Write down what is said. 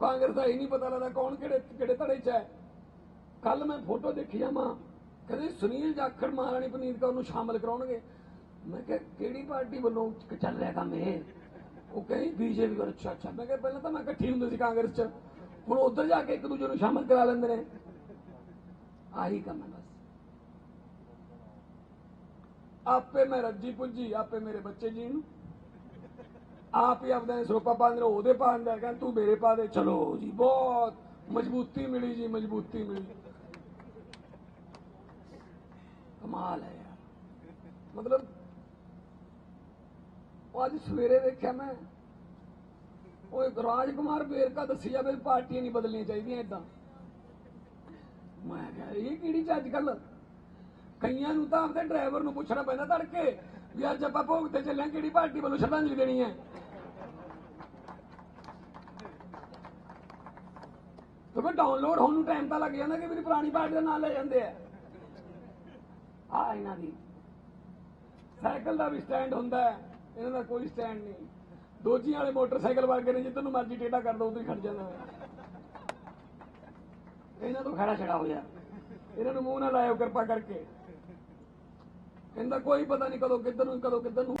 ਕਾਂਗਰਸ ਦਾ ਹੀ ਨਹੀਂ ਪਤਾ ਲੱਗਦਾ ਕੌਣ ਕਿਹੜੇ ਕਿਹੜੇ ਧੜੇ 'ਚ ਹੈ। ਕੱਲ ਮੈਂ ਫੋਟੋ ਦੇਖੀ ਜਾਵਾਂ ਕਹਿੰਦੇ ਸੁਨੀਲ ਜਾਖੜ, ਮਹਾਰਾਣੀ ਪਨੀਤ ਕੌਰ ਨੂੰ ਸ਼ਾਮਲ ਕਰਾਉਣਗੇ। ਮੈਂ ਕਿਹਾ, ਕਿਹੜੀ ਪਾਰਟੀ ਵੱਲੋਂ ਚੱਲ ਰਿਹਾ ਕੰਮ ਇਹ? ਉਹ ਕਹਿੰਦੀ ਬੀਜੇਪੀ ਕੋਲ ਅੱਛਾ ਅੱਛਾ। ਮੈਂ ਕਿਹਾ, ਪਹਿਲਾਂ ਤਾਂ ਮੈਂ ਇਕੱਠੀ ਹੁੰਦੇ ਸੀ ਕਾਂਗਰਸ 'ਚ। ਹੁਣ ਉੱਧਰ ਜਾ ਕੇ ਇੱਕ ਦੂਜੇ ਨੂੰ ਸ਼ਾਮਲ ਕਰਾ ਲੈਂਦੇ ਨੇ। ਆਹੀ ਕੰਮ ਹੈ ਬਸ। ਆਪੇ ਮੈਂ ਰੱਜੀ ਪੁੱਜੀ, ਆਪੇ ਮੇਰੇ ਬੱਚੇ ਜੀਣ ਆਪ ਹੀ ਆਪਦਾ ਸਰੋਪਾ ਪਾਉਂਦੇ ਰਹੋ, ਉਹਦੇ ਪਾਉਂਦਾ ਕਹਿੰਦਾ ਤੂੰ ਮੇਰੇ ਪਾ ਦੇ। ਚਲੋ ਜੀ ਬਹੁਤ ਮਜ਼ਬੂਤੀ ਮਿਲੀ ਜੀ ਮਜ਼ਬੂਤੀ ਮਿਲੀ। ਕਮਾਲ ਹੈ ਯਾਰ। ਮਤਲਬ ਉਹ ਅੱਜ ਸਵੇਰੇ ਦੇਖਿਆ ਮੈਂ ਉਹ ਇੱਕ ਰਾਜਕੁਮਾਰ ਵੇਰਕਾ ਦੱਸੀ ਜਾਵੇ ਪਾਰਟੀਆਂ ਨਹੀਂ ਬਦਲਣੀਆਂ ਚਾਹੀਦੀਆਂ ਇਦਾਂ ਮੈਂ ਕਿਹਾ ਇਹ ਕਿਹੜੀ ਚ ਅੱਜ ਕੱਲ ਕਈਆਂ ਨੂੰ ਤਾਂ ਆਪਦੇ ਡਰਾਈਵਰ ਨੂੰ ਪੁੱਛਣਾ ਪੈਂਦਾ ਤੜਕੇ ਵੀ ਅੱਜ ਆਪਾਂ ਭੋਗ ਤੇ ਚੱਲੇ ਕਿਹੜੀ ਪਾਰਟੀ ਵੱਲੋਂ ਸ਼ਰਧਾਂਜਲੀ ਦੇਣੀ ਹੈ? ਫਿਰ ਡਾਊਨਲੋਡ ਹੋਣ ਨੂੰ ਟਾਈਮ ਤਾਂ ਲੱਗ ਜਾਂਦਾ ਕਿ ਮੇਰੀ ਪੁਰਾਣੀ ਪਾਰਟੀ ਦਾ ਨਾਮ ਲੈ ਜਾਂਦੇ ਆ। ਆ ਇਹਨਾਂ ਦੀ। ਸਾਈਕਲ ਦਾ ਵੀ ਸਟੈਂਡ ਹੁੰਦਾ ਹੈ। ਇਹਨਾਂ ਦਾ ਕੋਈ ਸਟੈਂਡ ਨਹੀਂ। ਦੋਜੀਆਂ ਵਾਲੇ ਮੋਟਰਸਾਈਕਲ ਵਰਗੇ ਨੇ ਜਿੱਧਰ ਨੂੰ ਮਰਜ਼ੀ ਟੇਢਾ ਕਰ ਦੋ, ਉਧਰ ਹੀ ਖੜ ਜਾਂਦਾ ਇਹਨਾਂ ਤੋਂ ਖੜਾ ਛੜਾ ਹੋ ਜਾ। ਇਹਨਾਂ ਨੂੰ ਮੂੰਹ ਨਾ ਲਾਇਓ ਕਿਰਪਾ ਕਰਕੇ। ਇਹਦਾ ਕੋਈ ਪਤਾ ਨਹੀਂ ਕਦੋਂ ਕਿੱਧਰ ਨੂੰ, ਕਦੋਂ ਕਿੱਧਰ ਨੂੰ।